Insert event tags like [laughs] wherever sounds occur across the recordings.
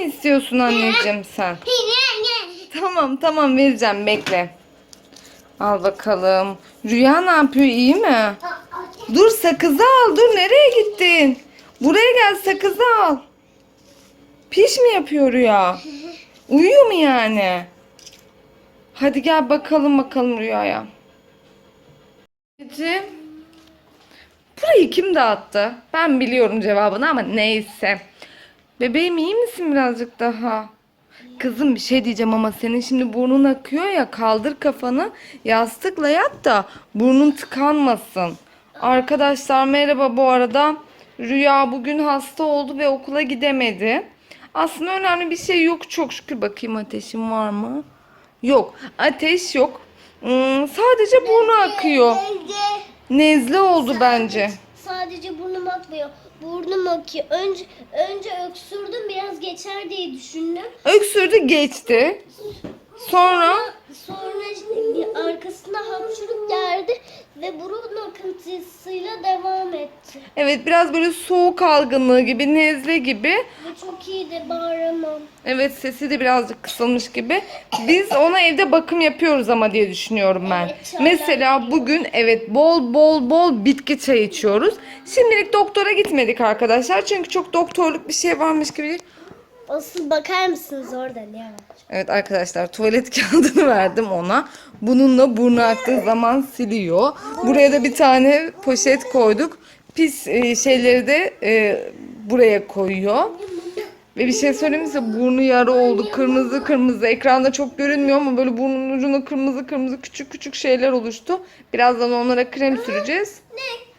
mi istiyorsun anneciğim sen? Tamam tamam vereceğim bekle. Al bakalım. Rüya ne yapıyor iyi mi? Dur sakızı al dur nereye gittin? Buraya gel sakızı al. Piş mi yapıyor Rüya? Uyuyor mu yani? Hadi gel bakalım bakalım Rüya'ya. Anneciğim. Burayı kim dağıttı? Ben biliyorum cevabını ama neyse. Bebeğim iyi misin birazcık daha? Kızım bir şey diyeceğim ama senin şimdi burnun akıyor ya kaldır kafanı yastıkla yat da burnun tıkanmasın. Arkadaşlar merhaba bu arada. Rüya bugün hasta oldu ve okula gidemedi. Aslında önemli bir şey yok çok şükür. Bakayım ateşim var mı? Yok ateş yok. Hmm, sadece burnu akıyor. Nezle oldu bence. Sadece burnum akmıyor. Burnum akıyor. Önce önce öksürdüm biraz geçer diye düşündüm. Öksürdü geçti. Sonra Sonra ve burun akıntısıyla devam etti. evet biraz böyle soğuk algınlığı gibi nezle gibi. Ve çok iyi de bağıramam. Evet sesi de birazcık kısılmış gibi. Biz ona evde bakım yapıyoruz ama diye düşünüyorum ben. Evet, çaylar Mesela bugün evet bol bol bol bitki çayı içiyoruz. Şimdilik doktora gitmedik arkadaşlar. Çünkü çok doktorluk bir şey varmış gibi değil. Asıl bakar mısınız orada ne var? Evet arkadaşlar tuvalet [laughs] kağıdını verdim ona. Bununla burnu aktığı zaman siliyor. Buraya da bir tane poşet koyduk. Pis e, şeyleri de e, buraya koyuyor. Ve bir şey söyleyeyim size burnu yara oldu. Kırmızı kırmızı. Ekranda çok görünmüyor ama böyle burnun ucuna kırmızı kırmızı küçük küçük şeyler oluştu. Birazdan onlara krem süreceğiz. Ne?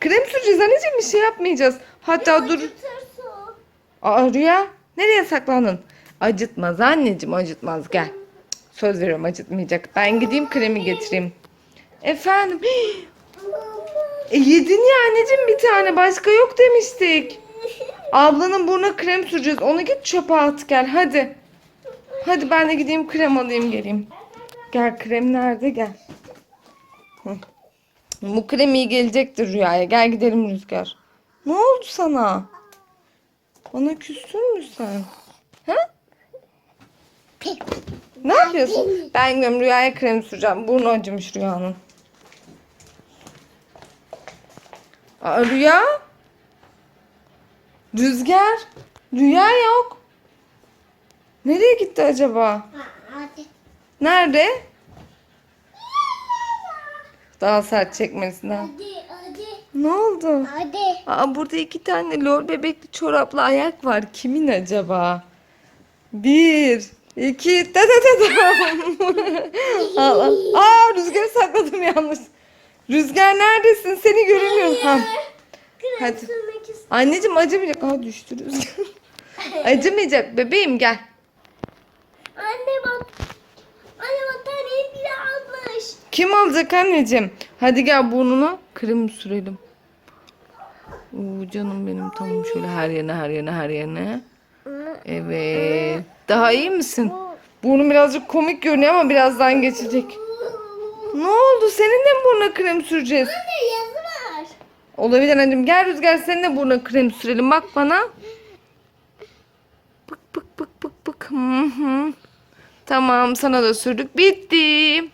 Krem süreceğiz anneciğim bir şey yapmayacağız. Hatta dur. Aa Rüya nereye saklandın? Acıtmaz anneciğim acıtmaz gel. Söz veriyorum acıtmayacak. Ben gideyim kremi getireyim. Efendim. [gasps] E, yedin ya anneciğim bir tane başka yok demiştik. Ablanın burnuna krem süreceğiz. Onu git çöpe at gel hadi. Hadi ben de gideyim krem alayım geleyim. Gel krem nerede gel. Bu krem iyi gelecektir Rüya'ya. Gel gidelim Rüzgar. Ne oldu sana? Bana küstün mü sen? Ha? Ne yapıyorsun? Ben gidiyorum Rüya'ya krem süreceğim. Burnu acımış Rüya'nın. Aa, Rüya? Rüzgar? Rüya yok. Nereye gitti acaba? Nerede? Daha sert çekmesinden. Ne oldu? Hadi. Aa, burada iki tane lor bebekli çoraplı ayak var. Kimin acaba? Bir, iki, ta ta ta ta. al, al. Aa rüzgarı sakladım yanlış. Rüzgar neredesin? Seni göremiyorum. Ha. Hadi. Anneciğim acımayacak. Aa düştü rüzgar. [laughs] acımayacak bebeğim gel. Anne bak. Anne battaniyeyi bile almış. Kim alacak anneciğim? Hadi gel burnuna krem sürelim. Oo, canım benim tamam şöyle her yerine her yerine her yerine. Evet. Daha iyi misin? Burnun birazcık komik görünüyor ama birazdan geçecek. Ne oldu? Senin de mi burnuna krem süreceğiz? Anne yazı var. Olabilir anneciğim. Gel Rüzgar senin de burnuna krem sürelim. Bak bana. Bık bık bık bık bık. Hı hı. Tamam sana da sürdük. Bitti.